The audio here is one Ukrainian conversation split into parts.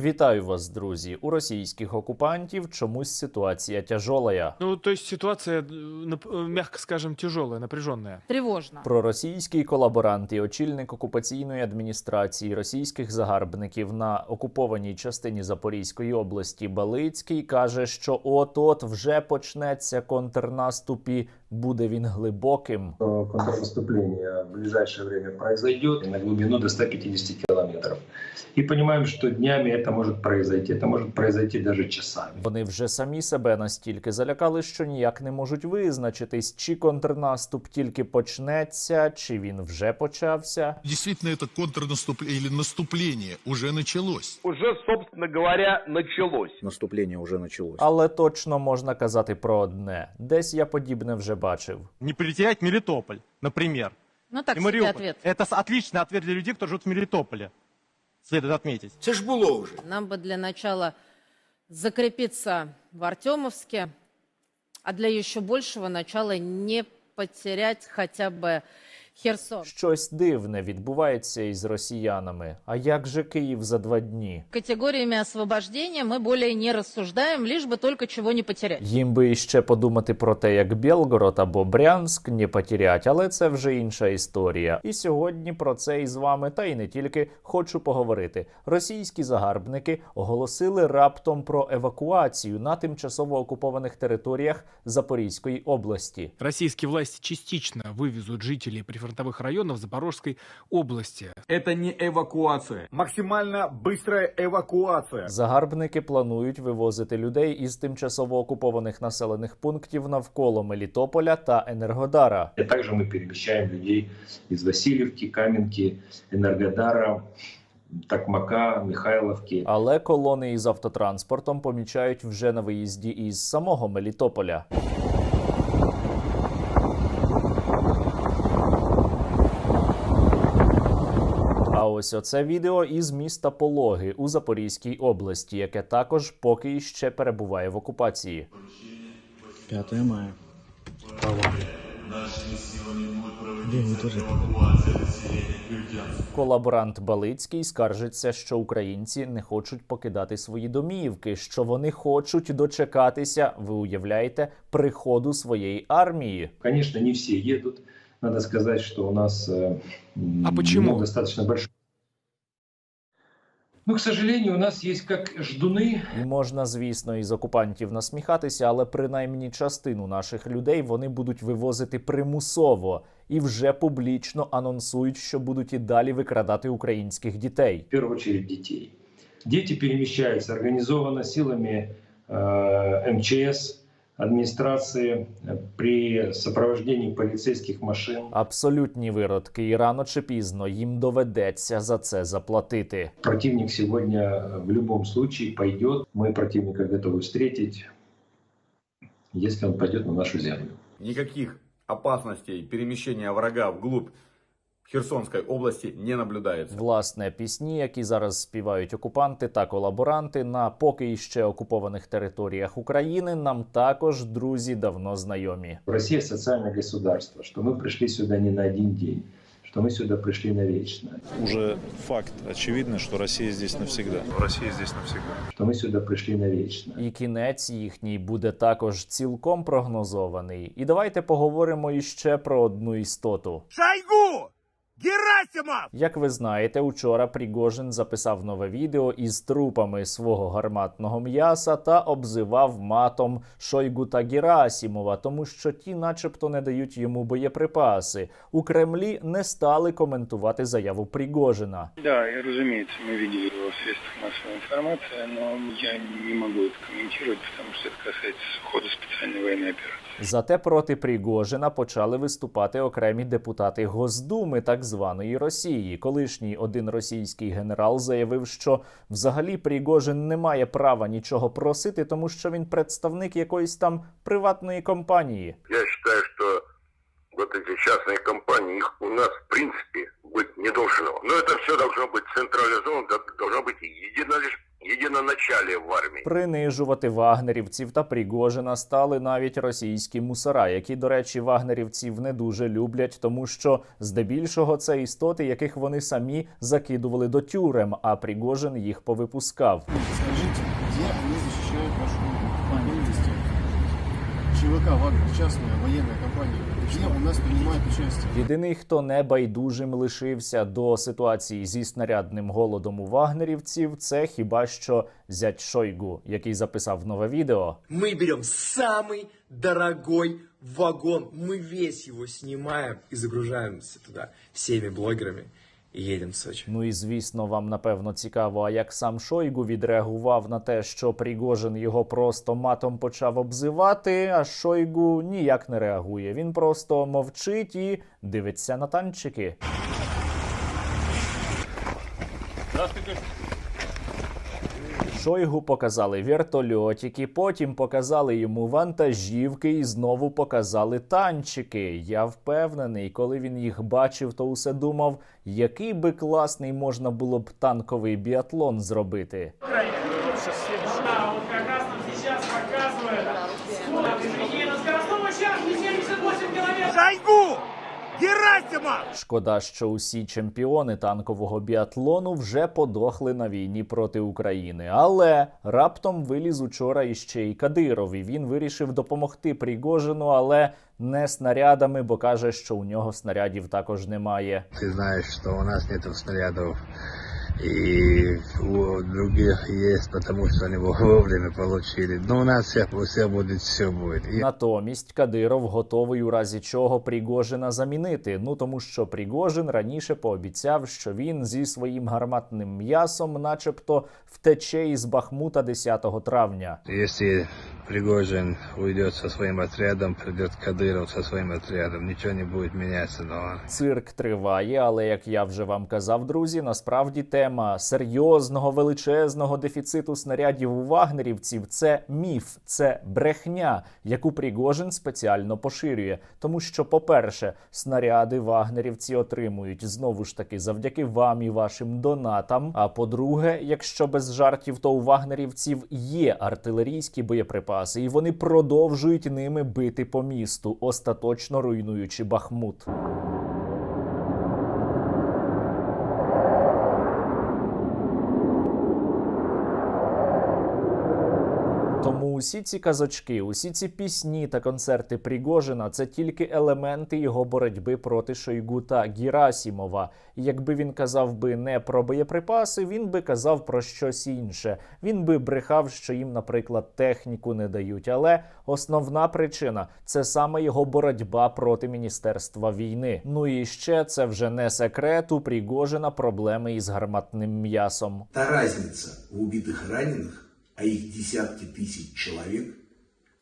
Вітаю вас, друзі. У російських окупантів чомусь ситуація тяжолая. Ну, то есть ситуация, э, э, мягко скажем, тяжелая, напряженная. Тревожно. Проросійський колаборант і очільник окупаційної адміністрації російських загарбників на окупованій частині Запорізької області Балицький каже, що от-от вже почнеться контрнаступ і буде він глибоким. что контрнаступление в ближайшее время произойдет на глубину до 150 километров. И понимаем, что днями это может произойти, это может произойти даже часами. Вони вже самі себе настільки залякали, що ніяк не можуть визначитись, чи контрнаступ тільки почнеться, чи він вже почався. Действительно, это контрнаступление или наступление уже началось. уже, собственно говоря, началось. наступление уже началось. Але точно можна казати про одне: десь я подібне вже бачив. не перетерять Мелитополь, например. Ну так Мариуполь. ответ. Это с- отличный ответ для людей, кто живет в Мелитополе. Следует отметить. Нам бы для начала закрепиться в Артемовске, а для еще большего начала не потерять хотя бы Херсон. Щось дивне відбувається із росіянами. А як же Київ за два дні? Категориями освобождения мы более не рассуждаем, лишь бы только чего не потерять. Їм би іще подумати про те, як Белгород або Брянськ не потерять, але це вже інша історія. І сьогодні про це із вами, та й не тільки хочу поговорити. Російські загарбники оголосили раптом про евакуацію на тимчасово окупованих територіях Запорізької області. Российские власти частично вывезут жителей прифронтовых районов Запорожской области. Это не эвакуация. Максимально быстрая эвакуация. Загарбники планують вивозити людей із тимчасово окупованих населених пунктів навколо Мелітополя та Енергодара. И также мы перемещаем людей из Васильевки, Каменки, Энергодара, Токмака, Михайловки. Але колони із автотранспортом помічають вже на виїзді із самого Мелітополя. Ось оце відео із міста Пологи у Запорізькій області, яке також поки іще перебуває в окупації. 5 мая. День тоже. Колаборант Балицький скаржиться, що українці не хочуть покидати свої домівки, що вони хочуть дочекатися, ви уявляєте, приходу своєї армії. Конечно, не все едут. Надо сказать, что у нас м, А почему? ну, достаточно большой. Ну, к сожалению, у нас есть как ждуны, І можна, звісно, із окупантів насміхатися, але принаймні частину наших людей вони будуть вивозити примусово і вже публічно анонсують, що будуть і далі викрадати українських дітей. в первую очередь детей. Дети перемещаются организованно силами э, МЧС, администрации э, при сопровождении полицейских машин. Абсолютні виродки, і рано чи пізно їм доведеться за це заплатити. Противник сегодня э, в любом случае пойдет. Мы противника готовы встретить, если он пойдет на нашу землю. Никаких опасностей перемещения врага вглубь Херсонской области не наблюдается. Власне, пісні, які зараз співають окупанти та колаборанти на поки іще окупованих територіях України, нам також друзі давно знайомі. Россия социальное государство, что мы пришли сюда не на один день, что мы сюда пришли навечно, Уже факт очевидный, что Россия здесь навсегда. Россия здесь навсегда. что мы сюда пришли навечно. І кінець їхній буде також цілком прогнозований. І давайте поговоримо іще про одну істоту. Шойгу! Герасимов! Як ви знаєте, учора Пригожин записав нове відео із трупами свого гарматного м'яса та обзивав матом Шойгу та Герасімова, тому що ті, начебто, не дають йому боєприпаси. У Кремлі не стали коментувати заяву Пригожина. Да, и, разумеется, мы видели его в средствах массовой информации, но я не могу это комментировать, потому что это касается хода специальной военной операции. Зате проти Пригожина почали виступати окремі депутати Госдуми так званої Росії. Колишній один російський генерал заявив, що взагалі Пригожин не має права нічого просити, тому що він представник якоїсь там приватної компанії. Я считаю, что вот эти частные компании, их у нас в принципе быть не должно. Но это все должно быть централизовано, должно быть началі в армії. Принижувати вагнерівців та Пригожина стали навіть російські мусора, які, до речі, вагнерівців не дуже люблять, тому що здебільшого це істоти, яких вони самі закидували до тюрем, а Пригожин їх повипускав. Скажіть, де вони захищають нашу компанию? ЧВК «Вагнер», частная военная компания. Где у нас принимают участие? Єдиний, хто не байдужим лишився до ситуації зі снарядним голодом у вагнерівців, це хіба що зять Шойгу, який записав нове відео. Мы берем самый дорогой вагон, мы весь его снимаем и загружаемся туда всеми блогерами и едем в Сочі. Ну і звісно, вам напевно цікаво, а як сам Шойгу відреагував на те, що Пригожин його просто матом почав обзивати, а Шойгу ніяк не реагує. Він просто мовчить і дивиться на танчики. Шойгу показали вертольотики, потім показали йому вантажівки і знову показали танчики. Я впевнений, коли він їх бачив, то усе думав, який би класний можна було б танковий біатлон зробити. Шойгу! Герасимов! Шкода, що усі чемпіони танкового біатлону вже подохли на війні проти України. Але раптом виліз учора іще й Кадиров, і він вирішив допомогти Пригожину, але не снарядами, бо каже, що у нього снарядів також немає. Ти знаєш, що у нас немає снарядов, и у других есть, потому что они вовремя получили. Но у нас все, все будет, все будет. И Натомість Кадиров готовий у разі чого Пригожина замінити. Ну тому що Пригожин раніше пообіцяв, що він зі своїм гарматним м'ясом, начебто, втече із Бахмута 10 травня. если Пригожин уйдет со своим отрядом, придет Кадыров со своим отрядом, ничего не будет меняться. Но Цирк триває, але як я вже вам казав, друзі, насправді тема серйозного величезного дефіциту снарядів у вагнерівців це міф, це брехня, яку Пригожин спеціально поширює. Тому що, по-перше, снаряди вагнерівці отримують знову ж таки завдяки вам і вашим донатам. А по-друге, якщо без жартів, то у вагнерівців є артилерійські боєприпаси, і вони продовжують ними бити по місту, остаточно руйнуючи Бахмут. Тому усі ці казочки, усі ці пісні та концерти Пригожина це тільки елементи його боротьби проти Шойгу та Герасімова. Якби він казав би не про боєприпаси, він би казав про щось інше. Він би брехав, що їм, наприклад, техніку не дають. Але основна причина це саме його боротьба проти міністерства війни. Ну і ще це вже не секрет. У Пригожина проблеми із гарматним м'ясом. Та разница в убитых и раненых, а их десятки тысяч человек,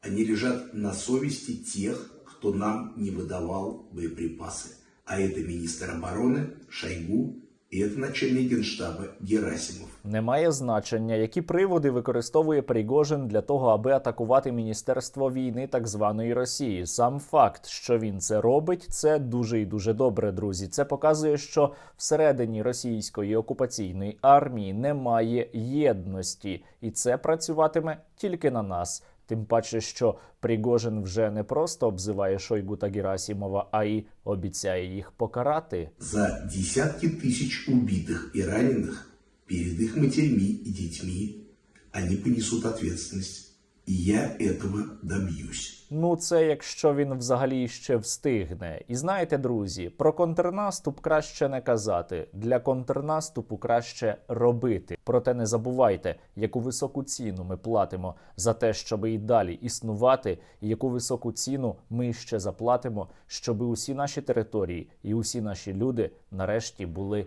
они лежат на совести тех, кто нам не выдавал боеприпасы. А это министр обороны Шойгу и это начальник генштаба Герасимов. Немає значення, які приводи використовує Пригожин для того, аби атакувати міністерство війни так званої Росії. Сам факт, що він це робить, це дуже і дуже добре, друзі. Це показує, що всередині російської окупаційної армії немає єдності, і це працюватиме тільки на нас. Тим паче, що Пригожин вже не просто обзиває Шойгу та Герасімова, а й обіцяє їх покарати. За десятки тысяч убитых и раненых перед их матерьми и детьми они понесут ответственность. И я этого добьюсь. Ну, це якщо він взагалі ще встигне. І знаєте, друзі, про контрнаступ краще не казати. Для контрнаступу краще робити. Проте не забувайте, яку високу ціну ми платимо за те, щоб і далі існувати, і яку високу ціну ми ще заплатимо, щоб усі наші території і усі наші люди нарешті були